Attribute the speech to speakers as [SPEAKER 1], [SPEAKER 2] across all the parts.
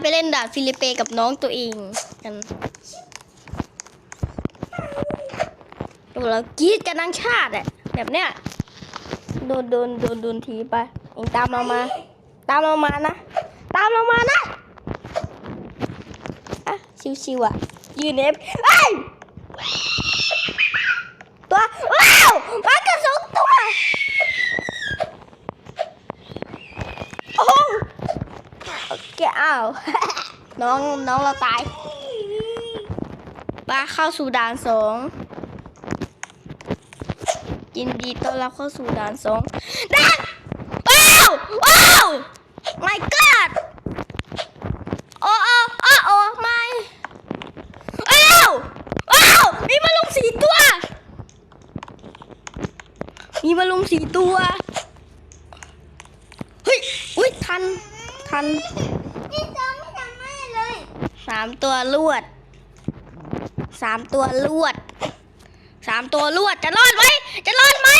[SPEAKER 1] ไปเล่นดานฟิลิปเปกับน้องตัวเองกันดูเรากรีดกันทั้งชาติอะแบบเนี้ยโดนโดนโดนโดนทีไปเองตามเรามา ตามเรามานะ ตามเรามานะอะชิวๆอะ ยืนเอฟเอ้ตัวว้าวมากระสุนตัว โอ้โห โอเอ้าวน้องน้องเราตายป้าเข้าสู่ด่านสองยินดีต้อนรับเข้าสู่ด่านสองด่านว้าวว้าว my god โอ้โอ้โอ้โอ้ไม่อ้าวอ้าวมีมาลงสี่ตัว มีมาลงสี่ตัว เฮ้ยอุ้ยทัน ทัน
[SPEAKER 2] นี่จอไม่ทำไม่เลย
[SPEAKER 1] สามตัวลวดสามตัวลวดสามตัวลวดจะรอดไหมจะรอดไหม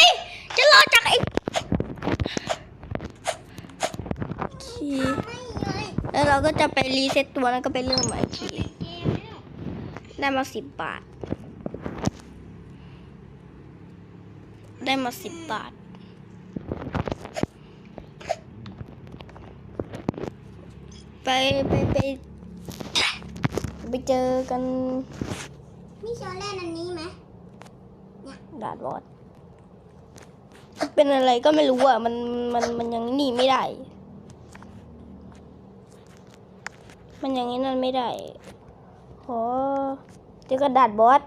[SPEAKER 1] จะรอดจากไอ้ขี้
[SPEAKER 2] ไม่เลย
[SPEAKER 1] แล้วเราก็จะไปรีเซ็ตตัวแล้วก็ไปเริ่มใหม่อีได้มาสิบบาท ได้มาสิบบาทไปไปไป ไปเจอกัน
[SPEAKER 2] มีชอนเล่นอันนี้ไหม
[SPEAKER 1] ดาดวอดเป็นอะไรก็ไม่รู้อะ มันมันมันยังหนีไม่ได้ มันยังนี้นั่นไม่ได้โหเจอกันด่านบอส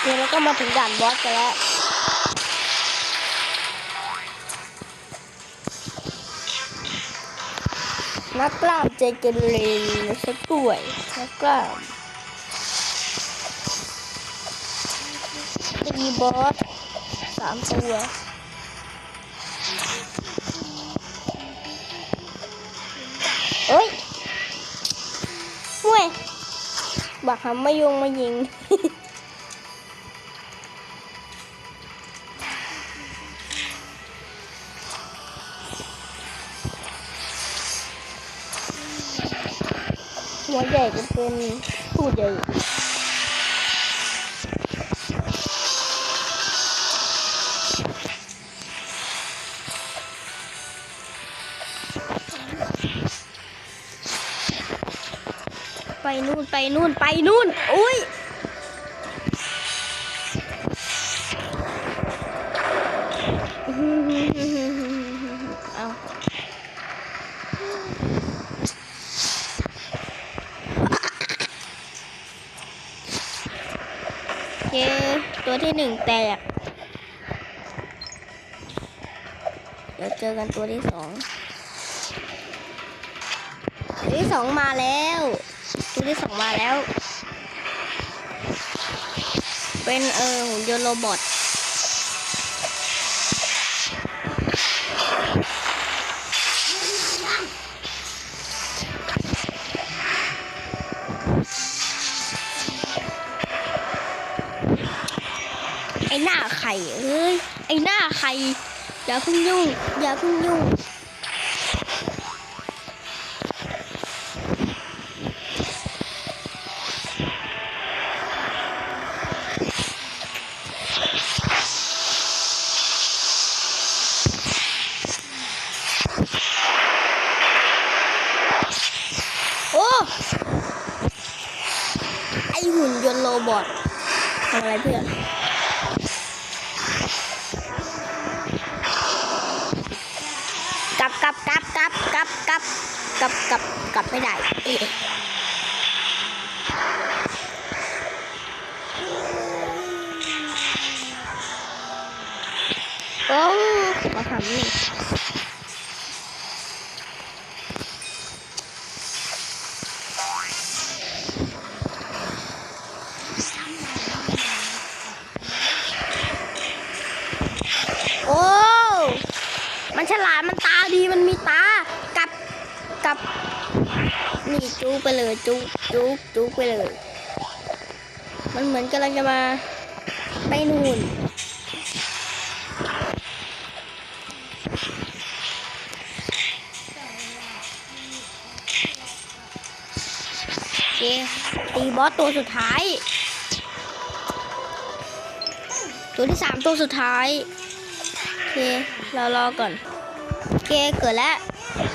[SPEAKER 1] เดี๋ยวเราก็มาถึงด่านบอสกันแล้ว นักกล้ามใจเกเรสักด้วยนักกล้ามมีบอสสามตัวเอ้ยเว้ยบักหำมายงมายิง หัวใหญ่จะเป็นผู้ใหญ่ไปนู่นไปนู่นไปนู่นอุ้ย ที่หนึ่งแตก เดี๋ยวเจอกันตัวที่สองตัวที่สองมาแล้ว ตัวที่สองมาแล้ว เป็นเออหุ่นยนต์โรบอท เอ้ยไอหน้าไข่อย่าเพิ่งยุ่งอย่าเพิ่งยุ่งโอ้ไอหุ่นยนต์โรบอททำอะไรเพื่อน ลับกลับกลับกลับกลับกลับกั๊บไม่ได้เอ๊ะโอ้มาทำนี่ โอ้ มันฉลาด มันตาดี มันมีตา กลับ กลับ นี่จูไปเลยจูจูจูไปเลย มันเหมือนกำลังจะมาไปนู่นเคตีบอสตัวสุดท้าย ตัวที่สามตัวสุดท้ายโอเคเรารอก่อนโอเคเกิดแล้ว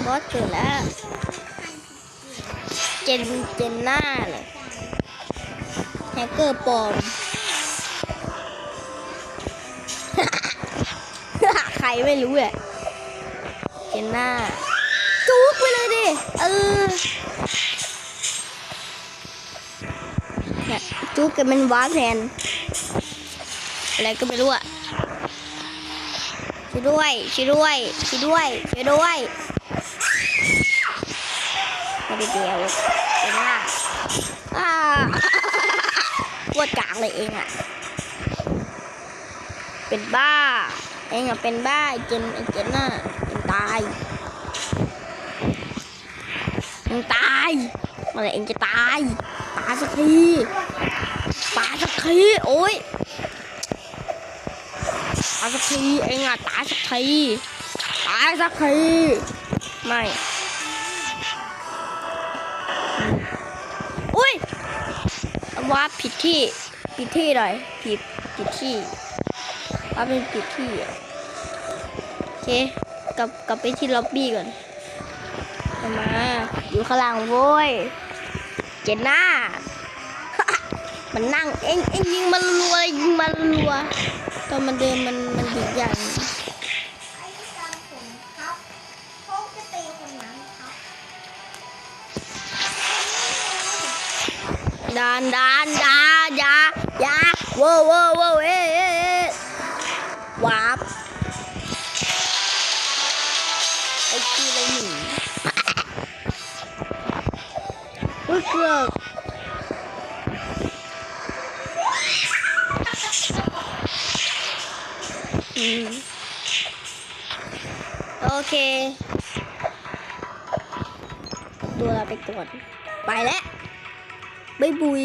[SPEAKER 1] บอสเกิดแล้ว จนเจนหน้าเลยแฮกเกอร์ปลอม ใครไม่รู้อะเจนหน้า จุกไปเลยดิ เออจุกกันมันว้าแทน อะไรก็ไม่รู้อะช่วยด้วยช่วยด้วยช่วยด้วยช่วยด้วย ไม่ได้เดียวเองอะอ่าปวดกลางเลยเองอะ เป็นบ้า เองอะเป็นบ้าไอ้เจนไอ้เจนน่ะเองตายเองตายเมื่อไรเองจะตาย ตายสักทีตายสักทีโอ้ยตายสักทีเองอะตายสักทีตายสักทีไม่ ว่าผิดที่ผิดที่หน่อยผิดผิดที่ว่าเป็นผิดที่อะโอเคกลับกลับไปที่ล็อบบี้ก่อนมา อยู่ข้างล่างโว้ยเจนหน้ามันนั่งเอ็งเอ็งยิงมันรัวยิงมันรัวตอนมันเดินมันมันดีอย่าง
[SPEAKER 2] ไอ้ที่ตามผมครับเขาจะตีคนนั้นครับ
[SPEAKER 1] ดานดาน ว้วโว้วโว้วเอ๊ะเอ๊ะเอ๊ะวาบไอ้ที่เรหนีอุ้ยเกือบโอเค ตัวเราไปก่อน ไปแล้วบ๊ายบุย